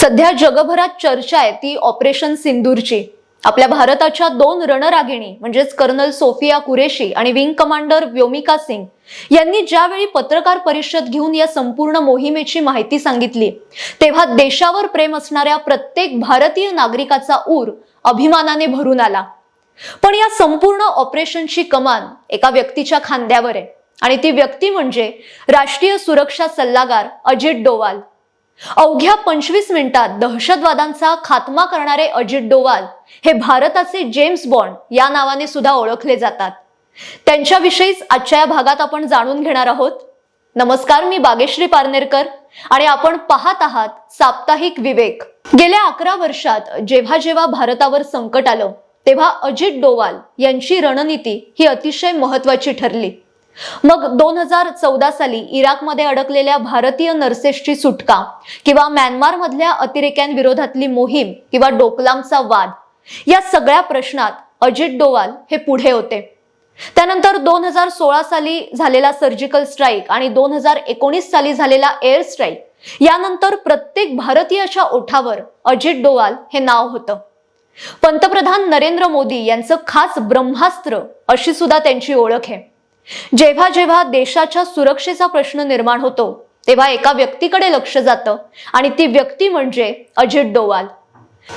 सध्या जगभरात चर्चा आहे ती ऑपरेशन सिंदूरची. आपल्या भारताच्या दोन रणरागिणी म्हणजेच कर्नल सोफिया कुरेशी आणि विंग कमांडर व्योमिका सिंग यांनी ज्यावेळी पत्रकार परिषद घेऊन या संपूर्ण मोहिमेची माहिती सांगितली तेव्हा देशावर प्रेम असणाऱ्या प्रत्येक भारतीय नागरिकाचा ऊर अभिमानाने भरून आला. पण या संपूर्ण ऑपरेशनची कमान एका व्यक्तीच्या खांद्यावर आहे आणि ती व्यक्ती म्हणजे राष्ट्रीय सुरक्षा सल्लागार अजित डोवाल. अवघ्या पंचवीस मिनिटात दहशतवादांचा खात्मा करणारे अजित डोवाल हे भारताचे जेम्स बॉन्ड या नावाने सुद्धा ओळखले जातात. त्यांच्याविषयीच आजच्या या भागात आपण जाणून घेणार आहोत. नमस्कार मी बागेश्री पारनेरकर आणि आपण पाहत आहात साप्ताहिक विवेक. गेल्या अकरा वर्षात जेव्हा जेव्हा भारतावर संकट आलं तेव्हा अजित डोवाल यांची रणनीती ही अतिशय महत्वाची ठरली. मग दोन हजार चौदा साली इराकमध्ये अडकलेल्या भारतीय नर्सेसची सुटका किंवा म्यानमार मधल्या अतिरेक्यांविरोधातली मोहीम किंवा डोकलामचा वाद या सगळ्या प्रश्नात अजित डोवाल हे पुढे होते. त्यानंतर दोन हजार सोळा साली झालेला सर्जिकल स्ट्राईक आणि दोन हजार एकोणीस साली झालेला एअर स्ट्राईक यानंतर प्रत्येक भारतीयाच्या ओठावर अजित डोवाल हे नाव होतं. पंतप्रधान नरेंद्र मोदी यांचं खास ब्रह्मास्त्र अशी सुद्धा त्यांची ओळख आहे. जेव्हा जेव्हा देशाच्या सुरक्षेचा प्रश्न निर्माण होतो तेव्हा एका व्यक्तीकडे लक्ष जातं आणि ती व्यक्ती म्हणजे अजित डोवाल.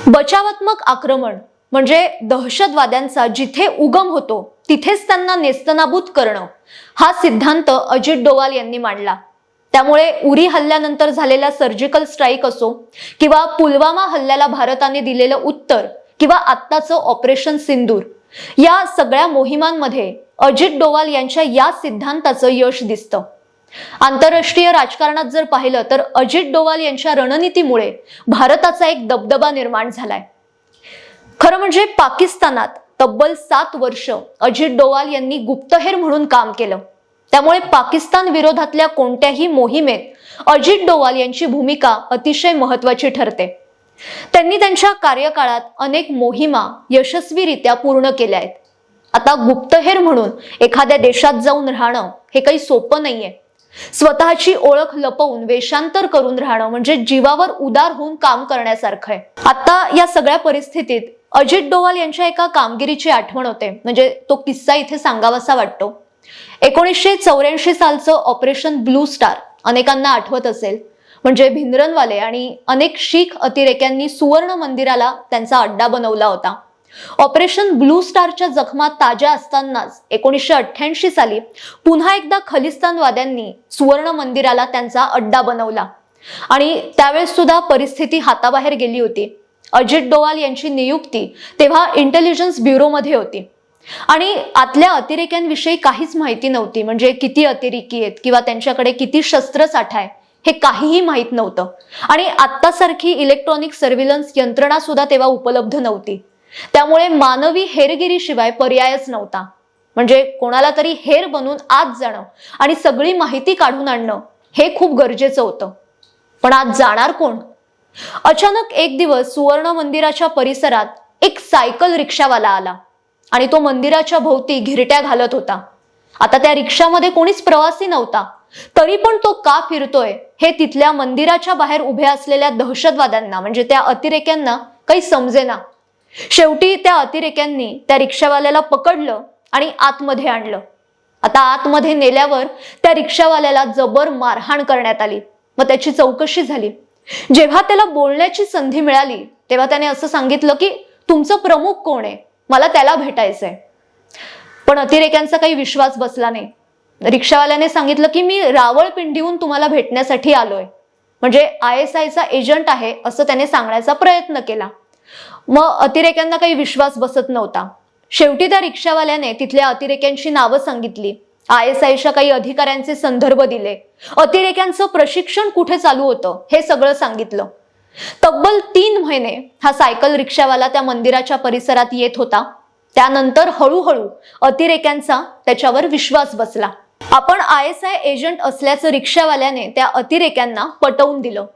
बचावात्मक आक्रमण म्हणजे दहशतवाद्यांचा जिथे उगम होतो तिथेच त्यांना नेस्तनाबूत करणं हा सिद्धांत अजित डोवाल यांनी मांडला. त्यामुळे उरी हल्ल्यानंतर झालेला सर्जिकल स्ट्राईक असो किंवा पुलवामा हल्ल्याला भारताने दिलेलं उत्तर किंवा आत्ताचं ऑपरेशन सिंदूर या सगळ्या मोहिमांमध्ये अजित डोवाल यांच्या या सिद्धांताचं यश दिसतं. आंतरराष्ट्रीय राजकारणात जर पाहिलं तर अजित डोवाल यांच्या रणनीतीमुळे भारताचा एक दबदबा निर्माण झालाय. खरं म्हणजे पाकिस्तानात तब्बल सात वर्ष अजित डोवाल यांनी गुप्तहेर म्हणून काम केलं. त्यामुळे पाकिस्तान विरोधातल्या कोणत्याही मोहिमेत अजित डोवाल यांची भूमिका अतिशय महत्वाची ठरते. त्यांनी त्यांच्या कार्यकाळात अनेक मोहिमा यशस्वीरित्या पूर्ण केल्या आहेत. आता गुप्तहेर म्हणून एखाद्या देशात जाऊन राहणं हे काही सोपं नाहीये. स्वतःची ओळख लपवून वेषांतर करून राहणं म्हणजे जीवावर उदार होऊन काम करण्यासारखं आहे. आता या सगळ्या परिस्थितीत अजित डोवाल यांच्या एका कामगिरीची आठवण होते. म्हणजे तो किस्सा इथे सांगावासा वाटतो. एकोणीसशे चौऱ्याऐंशी सालचं ऑपरेशन ब्लू स्टार अनेकांना आठवत असेल. म्हणजे भिंद्रनवाले आणि अनेक शीख अतिरेक्यांनी सुवर्ण मंदिराला त्यांचा अड्डा बनवला होता. ऑपरेशन ब्लू स्टारच्या जखमा ताज्या असतानाच एकोणीसशे अठ्ठ्याऐंशी साली पुन्हा एकदा खलिस्तानवाद्यांनी सुवर्ण मंदिराला त्यांचा अड्डा बनवला. आणि त्यावेळेस सुद्धा परिस्थिती हाताबाहेर गेली होती. अजित डोवाल यांची नियुक्ती तेव्हा इंटेलिजन्स ब्युरोमध्ये होती. आणि आतल्या अतिरेक्यांविषयी काहीच माहिती नव्हती. म्हणजे किती अतिरेकी आहेत किंवा त्यांच्याकडे किती शस्त्रसाठा आहे हे काहीही माहीत नव्हतं. आणि आत्तासारखी इलेक्ट्रॉनिक सर्व्हिलन्स यंत्रणा सुद्धा तेव्हा उपलब्ध नव्हती. त्यामुळे मानवी हेरगिरीशिवाय पर्यायच नव्हता. म्हणजे कोणाला तरी हेर बनून आत जाणं आणि सगळी माहिती काढून आणणं हे खूप गरजेचं होतं. पण आज जाणार कोण? अचानक एक दिवस सुवर्ण मंदिराच्या परिसरात एक सायकल रिक्षावाला आला आणि तो मंदिराच्या भोवती घिरट्या घालत होता. आता त्या रिक्षामध्ये कोणीच प्रवासी नव्हता. तरी पण तो का फिरतोय हे तिथल्या मंदिराच्या बाहेर उभ्या असलेल्या दहशतवाद्यांना म्हणजे त्या अतिरेक्यांना काही समजेना. शेवटी त्या अतिरेक्यांनी त्या रिक्षावाल्याला पकडलं आणि आतमध्ये आणलं. आता आतमध्ये नेल्यावर त्या रिक्षावाल्याला जबर मारहाण करण्यात आली. मग त्याची चौकशी झाली. जेव्हा त्याला बोलण्याची संधी मिळाली तेव्हा त्याने असं सांगितलं की तुमचं प्रमुख कोण आहे? मला त्याला भेटायचंय. पण अतिरेक्यांचा काही विश्वास बसला नाही. रिक्षावाल्याने सांगितलं की मी रावळपिंडीहून तुम्हाला भेटण्यासाठी आलोय. म्हणजे आय एस आयचा एजंट आहे असं त्याने सांगण्याचा प्रयत्न केला. मग अतिरेक्यांना काही विश्वास बसत नव्हता. शेवटी त्या रिक्षावाल्याने तिथल्या अतिरेक्यांची नावं सांगितली. आय एस आयच्या काही अधिकाऱ्यांचे संदर्भ दिले. अतिरेक्यांचं प्रशिक्षण कुठे चालू होतं हे सगळं सांगितलं. तब्बल तीन महिने हा सायकल रिक्षावाला त्या मंदिराच्या परिसरात येत होता. त्यानंतर हळूहळू अतिरेक्यांचा त्याच्यावर विश्वास बसला. आपण आय एस आय एजंट असल्याचं रिक्षावाल्याने त्या अतिरेक्यांना पटवून दिलं.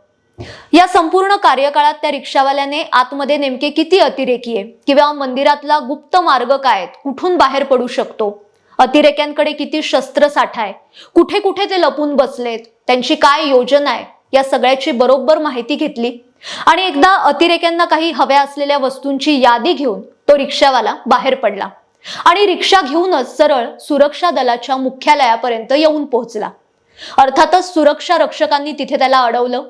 या संपूर्ण कार्यकाळात त्या रिक्षावाल्याने आतमध्ये नेमके किती अतिरेकी आहे? किंवा मंदिरातला गुप्त मार्ग काय आहेत? कुठून बाहेर पडू शकतो? अतिरेक्यांकडे किती शस्त्र साठा आहे? कुठे कुठे ते लपून बसलेत? त्यांची काय योजना आहे? या सगळ्याची बरोबर माहिती घेतली. आणि एकदा अतिरेक्यांना काही हव्या असलेल्या वस्तूंची यादी घेऊन तो रिक्षावाला बाहेर पडला. आणि रिक्षा घेऊनच सरळ सुरक्षा दलाच्या मुख्यालयापर्यंत येऊन पोहोचला. अर्थातच सुरक्षा रक्षकांनी तिथे त्याला अडवलं.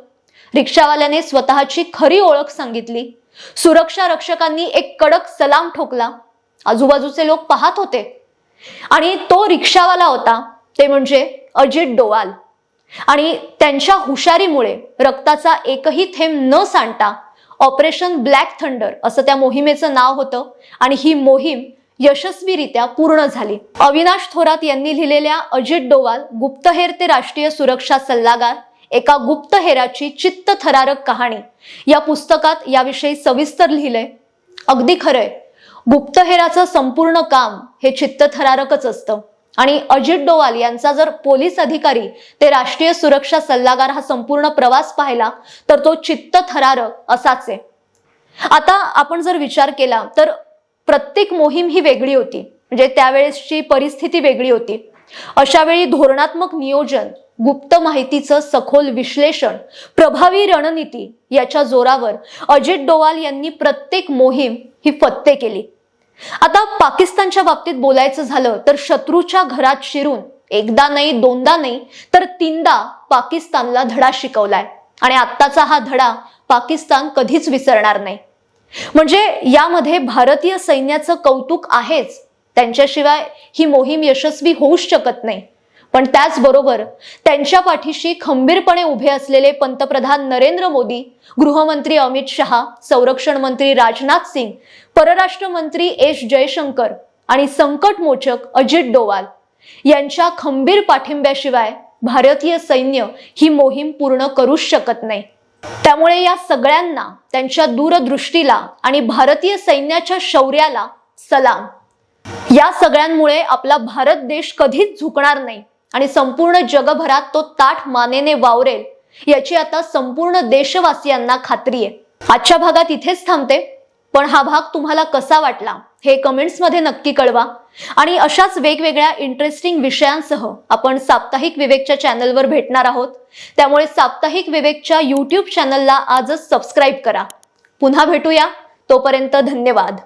रिक्षावाल्याने स्वतःची खरी ओळख सांगितली. सुरक्षा रक्षकांनी एक कडक सलाम ठोकला. आजूबाजूचे लोक पाहत होते. आणि तो रिक्षावाला होता ते म्हणजे अजित डोवाल. आणि त्यांच्या हुशारीमुळे रक्ताचा एकही थेंब न सांडता ऑपरेशन ब्लॅक थंडर असं त्या मोहिमेचं नाव होतं आणि ही मोहीम यशस्वीरित्या पूर्ण झाली. अविनाश थोरात यांनी लिहिलेल्या अजित डोवाल गुप्तहेर ते राष्ट्रीय सुरक्षा सल्लागार एका गुप्तहेराची चित्तथरारक कहाणी. या पुस्तकात याविषयी सविस्तर लिहिलंय. अगदी खरंय. गुप्तहेराचं संपूर्ण काम हे चित्तथरारकच असतं. आणि अजित डोवाल यांचा जर पोलीस अधिकारी ते राष्ट्रीय सुरक्षा सल्लागार हा संपूर्ण प्रवास पाहिला तर तो चित्तथरारक असाच आहे. आता आपण जर विचार केला तर प्रत्येक मोहीम ही वेगळी होती. म्हणजे त्यावेळेसची परिस्थिती वेगळी होती. अशा वेळी धोरणात्मक नियोजन गुप्त माहितीचं सखोल विश्लेषण प्रभावी रणनीती याच्या जोरावर अजित डोवाल यांनी प्रत्येक मोहीम ही फत्ते केली. आता पाकिस्तानच्या बाबतीत बोलायचं झालं तर शत्रूच्या घरात शिरून एकदा नाही दोनदा नाही तर तीनदा पाकिस्तानला धडा शिकवलाय. आणि आत्ताचा हा धडा पाकिस्तान कधीच विसरणार नाही. म्हणजे यामध्ये भारतीय सैन्याचं कौतुक आहेच. त्यांच्याशिवाय ही मोहीम यशस्वी होऊच शकत नाही. पण त्याचबरोबर त्यांच्या पाठीशी खंबीरपणे उभे असलेले पंतप्रधान नरेंद्र मोदी गृहमंत्री अमित शहा संरक्षण मंत्री राजनाथ सिंग परराष्ट्र मंत्री एस जयशंकर आणि संकटमोचक अजित डोवाल यांच्या खंबीर पाठिंब्याशिवाय भारतीय सैन्य ही मोहीम पूर्ण करूच शकत नाही. त्यामुळे या सगळ्यांना त्यांच्या दूरदृष्टीला आणि भारतीय सैन्याच्या शौर्याला सलाम. या सगळ्यांमुळे आपला भारत देश कधीच झुकणार नाही. आणि संपूर्ण जगभरात तो ताठ मानेने वावरेल याची आता संपूर्ण देशवासियांना खात्री आहे. आजच्या भागात इथेच थांबते पण हा भाग तुम्हाला कसा वाटला हे कमेंट्समध्ये नक्की कळवा. आणि अशाच वेगवेगळ्या इंटरेस्टिंग विषयांसह आपण साप्ताहिक विवेकच्या चॅनलवर भेटणार आहोत. त्यामुळे साप्ताहिक विवेकच्या यूट्यूब चॅनलला आजच सबस्क्राईब करा. पुन्हा भेटूया. तोपर्यंत धन्यवाद.